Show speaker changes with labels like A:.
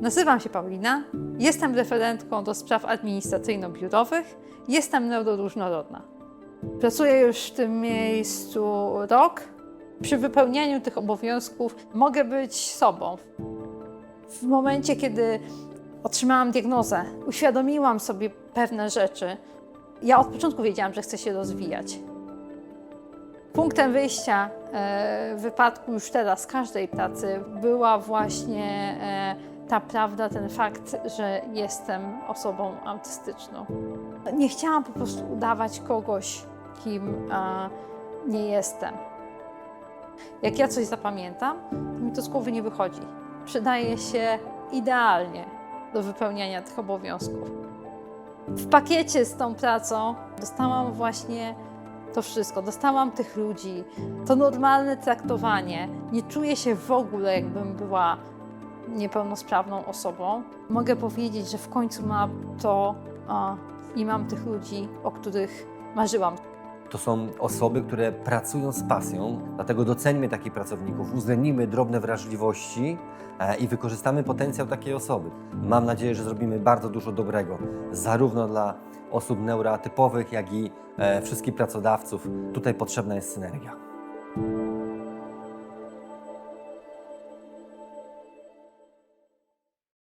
A: Nazywam się Paulina, jestem referentką do spraw administracyjno-biurowych, jestem neuroróżnorodna. Pracuję już w tym miejscu rok. Przy wypełnianiu tych obowiązków mogę być sobą. W momencie, kiedy otrzymałam diagnozę, uświadomiłam sobie pewne rzeczy. Ja od początku wiedziałam, że chcę się rozwijać. Punktem wyjścia e, wypadku już teraz każdej pracy była właśnie e, ta prawda, ten fakt, że jestem osobą autystyczną. Nie chciałam po prostu udawać kogoś, kim e, nie jestem. Jak ja coś zapamiętam, to mi to z głowy nie wychodzi. Przydaje się idealnie do wypełniania tych obowiązków. W pakiecie z tą pracą dostałam właśnie to wszystko. Dostałam tych ludzi, to normalne traktowanie. Nie czuję się w ogóle, jakbym była niepełnosprawną osobą. Mogę powiedzieć, że w końcu mam to a, i mam tych ludzi, o których marzyłam.
B: To są osoby, które pracują z pasją, dlatego doceńmy takich pracowników, uwzględnijmy drobne wrażliwości e, i wykorzystamy potencjał takiej osoby. Mam nadzieję, że zrobimy bardzo dużo dobrego, zarówno dla osób neuroatypowych, jak i e, wszystkich pracodawców. Tutaj potrzebna jest synergia.